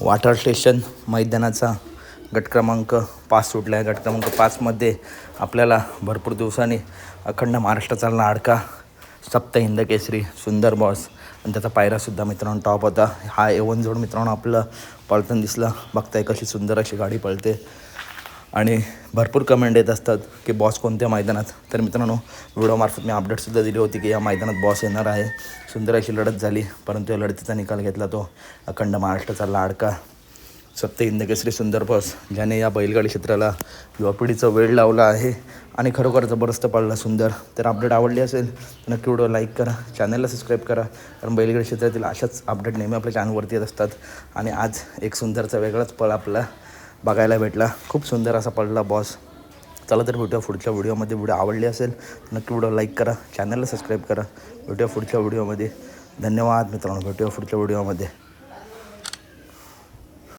Water station मैदानाचा गट क्रमांक पाच सुटला आहे गट क्रमांक पाचमध्ये आपल्याला भरपूर दिवसांनी अखंड महाराष्ट्र चालला अडका सप्त हिंद केसरी सुंदर बॉस आणि त्याचा पायरासुद्धा मित्रांनो टॉप होता. हा एवन जोड मित्रांनो आपलं पळताना दिसला. बघताय कशी सुंदर अशी गाडी पळते. आणि भरपूर कमेंट येत असतात की बॉस कोणत्या मैदानात? तर मित्रांनो व्हिडिओमार्फत मी अपडेटसुद्धा दिली होती की या मैदानात बॉस येणार आहे. सुंदर अशी लढत झाली परंतु या लढतीचा निकाल घेतला तो अखंड महाराष्ट्राचा लाडका सत्य इंदकेसरी सुंदर बॉस ज्याने या बैलगाडी क्षेत्राला युवा पिढीचा वेळ लावला आहे आणि खरोखर जबरदस्त पडला सुंदर. तर अपडेट आवडली असेल तर नक्की व्हिडिओ लाईक करा चॅनलला सबस्क्राईब करा कारण बैलगाडी क्षेत्रातील अशाच अपडेट नेहमी आपल्या चॅनलवरती येत असतात. आणि आज एक सुंदरचा वेगळाच पळ आपला बघायला भेटला. खूप सुंदर असा पडला बॉस चला तर भेटूया पुढच्या व्हिडिओमध्ये व्हिडिओ आवडली असेल नक्की व्हिडिओ लाईक करा. चॅनलला सबस्क्राईब करा. भेटूया पुढच्या व्हिडिओमध्ये धन्यवाद मित्रांनो. भेटूया पुढच्या व्हिडिओमध्ये